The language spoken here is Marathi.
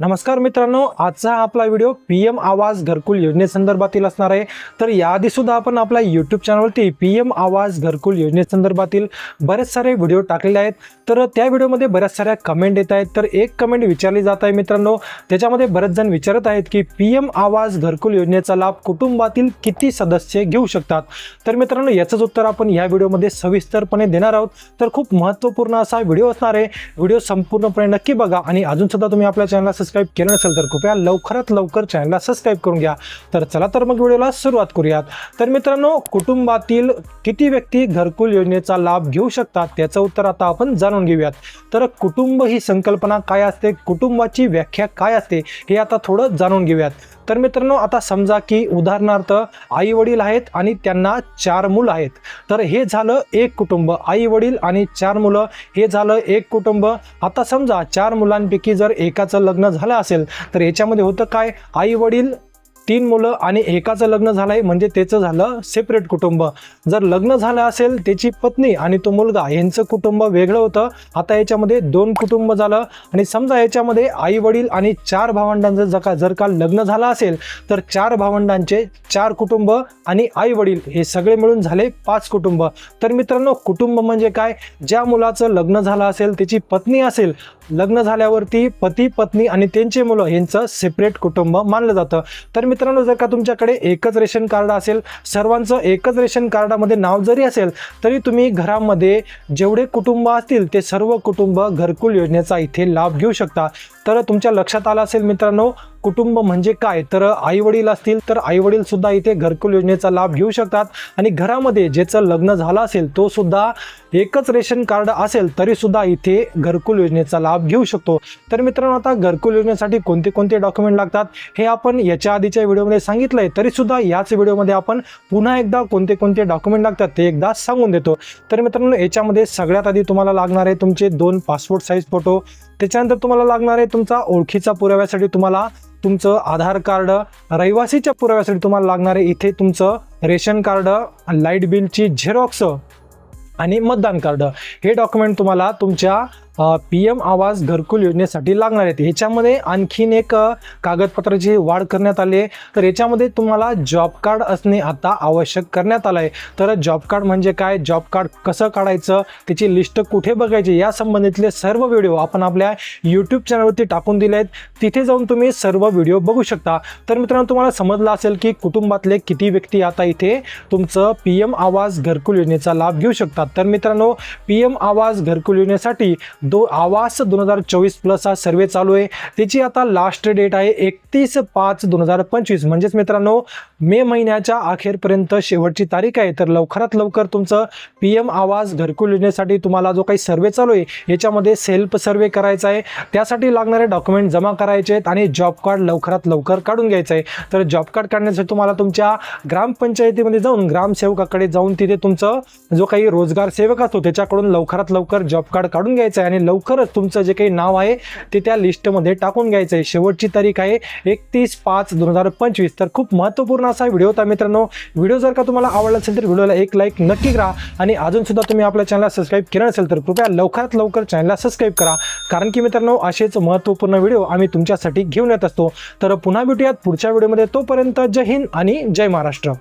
नमस्कार मित्रांनो आजचा आपला व्हिडिओ पी एम आवाज घरकुल योजनेसंदर्भातील असणार आहे. तर याआधी सुद्धा आपण आपल्या यूट्यूब चॅनलवरती पी एम आवाज घरकुल योजनेसंदर्भातील बरेच सारे व्हिडिओ टाकलेले आहेत. तर त्या व्हिडिओमध्ये बऱ्याच साऱ्या कमेंट येत आहेत. तर एक कमेंट विचारली जात आहे मित्रांनो त्याच्यामध्ये बरेच जण विचारत आहेत की पी एम आवाज घरकुल योजनेचा लाभ कुटुंबातील किती सदस्य घेऊ शकतात? तर मित्रांनो याचंच उत्तर आपण या व्हिडिओमध्ये सविस्तरपणे देणार आहोत. तर खूप महत्त्वपूर्ण असा व्हिडिओ असणार आहे. व्हिडिओ संपूर्णपणे नक्की बघा आणि अजूनसुद्धा तुम्ही आपल्या चॅनलला सबस्क्राईब केलं नसेल तर कृपया लवकरात लवकर चॅनलला सबस्क्राईब करून घ्या. तर चला तर मग व्हिडिओला सुरुवात करूयात. तर मित्रांनो कुटुंबातील किती व्यक्ती घरकुल योजनेचा लाभ घेऊ शकतात त्याचं उत्तर आता आपण जाणून घेऊयात. तर कुटुंब ही संकल्पना काय असते? कुटुंबाची व्याख्या काय असते? हे आता थोडं जाणून घेऊयात. तर मित्रांनो आता समजा की उदाहरणार्थ आई वडील आहेत आणि त्यांना चार मुलं आहेत. तर हे झालं एक कुटुंब आई वडील आणि चार मुलं. हे झालं एक कुटुंब. आता समजा चार मुलांपैकी जर एकाचं लग्न झालं असेल तर याच्यामध्ये होतं काय? आई वडील तीन मुलं आणि एकाचं लग्न झालं आहे म्हणजे त्याचं झालं सेपरेट कुटुंब. जर लग्न झालं असेल त्याची पत्नी आणि तो मुलगा यांचं कुटुंब वेगळं होतं. आता याच्यामध्ये दोन कुटुंब झालं आणि समजा याच्यामध्ये आई वडील आणि चार भावंडांचं जर का जर का लग्न झालं असेल तर चार भावंडांचे चार कुटुंब आणि आई वडील हे सगळे मिळून झाले पाच कुटुंब. तर मित्रांनो कुटुंब म्हणजे काय? ज्या मुलाचं लग्न झालं असेल त्याची पत्नी असेल लग्न झाल्यावरती पती पत्नी आणि त्यांचे मुलं यांचं सेपरेट कुटुंब मानलं जातं. तर मित्रांनो जर का तुमच्याकडे एकच रेशन कार्ड असेल सर्वांचं एकच रेशन कार्डामध्ये नाव जरी असेल तरी तुम्ही घरामध्ये जेवढे कुटुंब असतील ते सर्व कुटुंब घरकुल योजनेचा इथे लाभ घेऊ शकता. तर तुमच्या लक्षात आलं असेल मित्रांनो कुटुंब म्हणजे काय? तर आई वडील असतील तर आई वडील सुद्धा इथे घरकुल योजनेचा लाभ घेऊ शकतात. आणि घरामध्ये ज्याचं लग्न झालं असेल तो सुद्धा एकच रेशन कार्ड असेल तरी सुद्धा इथे घरकुल योजनेचा लाभ घेऊ शकतो. तर मित्रांनो आता घरकुल योजनेसाठी कोणते कोणते डॉक्युमेंट लागतात हे आपण याच्या आधीच्या व्हिडिओमध्ये सांगितलंय. तरी सुद्धा याच व्हिडिओमध्ये आपण पुन्हा एकदा कोणते कोणते डॉक्युमेंट लागतात ते एकदा सांगून देतो. तर मित्रांनो याच्यामध्ये सगळ्यात आधी तुम्हाला लागणार आहे तुमचे दोन पासपोर्ट साईज फोटो. त्याच्यानंतर तुम्हाला लागणार आहे तुमचा ओळखीचा पुराव्यासाठी तुम्हाला तुमचं आधार कार्ड रहिवासीच्या पुराव्यासाठी तुम्हाला लागणारे इथे तुमचं रेशन कार्ड लाइट बिलची झेरॉक्स आणि मतदान कार्ड. हे डॉक्युमेंट तुम्हाला तुमच्या पी एम आवाज घरकुल योजनेसाठी लागणार आहेत. ह्याच्यामध्ये आणखीन एक कागदपत्राची वाढ करण्यात आली आहे. तर याच्यामध्ये तुम्हाला जॉब कार्ड असणे आता आवश्यक करण्यात आलं आहे तर जॉब कार्ड म्हणजे काय? जॉब कार्ड कसं काढायचं? त्याची लिस्ट कुठे बघायची? या संबंधितले सर्व व्हिडिओ आपण आपल्या यूट्यूब चॅनलवरती टाकून दिले आहेत. तिथे जाऊन तुम्ही सर्व व्हिडिओ बघू शकता. तर मित्रांनो तुम्हाला समजलं असेल की कुटुंबातले किती व्यक्ती आता इथे तुमचं पी एम आवाज घरकुल योजनेचा लाभ घेऊ शकतात. तर मित्रांनो पी एम आवाज घरकुल योजनेसाठी दो आवास दोन हजार चोवीस प्लस हा सर्वे चालू आहे. त्याची आता लास्ट डेट आहे एकतीस पाच दोन हजार पंचवीस. म्हणजेच मित्रांनो मे महिन्याच्या अखेरपर्यंत शेवटची तारीख आहे. तर लवकरात लवकर तुमचं पी एम आवाज घरकुल योजनेसाठी तुम्हाला जो काही सर्वे चालू आहे याच्यामध्ये सेल्फ सर्वे करायचा आहे. त्यासाठी लागणारे डॉक्युमेंट जमा करायचे आहेत आणि जॉब कार्ड लवकरात लवकर काढून घ्यायचं आहे. तर जॉब कार्ड काढण्यासाठी तुम्हाला तुमच्या ग्रामपंचायतीमध्ये जाऊन ग्रामसेवकाकडे जाऊन तिथे तुमचं जो काही रोजगार सेवक असतो त्याच्याकडून लवकरात लवकर जॉब कार्ड काढून घ्यायचं आहे. आणि लवकरच तुमचं जे काही नाव आहे ते त्या लिस्टमध्ये टाकून घ्यायचं आहे. शेवटची तारीख आहे एकतीस पाच दोन हजार पंचवीस. तर खूप महत्त्वपूर्ण असा व्हिडिओ होता मित्रांनो. व्हिडिओ जर का तुम्हाला आवडला असेल तर व्हिडिओला एक लाईक नक्की करा आणि अजूनसुद्धा तुम्ही आपल्या चॅनलला सबस्क्राईब केलं नसेल तर कृपया लवकरात लवकर चॅनलला सबस्क्राईब करा. कारण की मित्रांनो असेच महत्त्वपूर्ण व्हिडिओ आम्ही तुमच्यासाठी घेऊन येत असतो. तर पुन्हा भेटूयात पुढच्या व्हिडिओमध्ये. तोपर्यंत जय हिंद आणि जय महाराष्ट्र.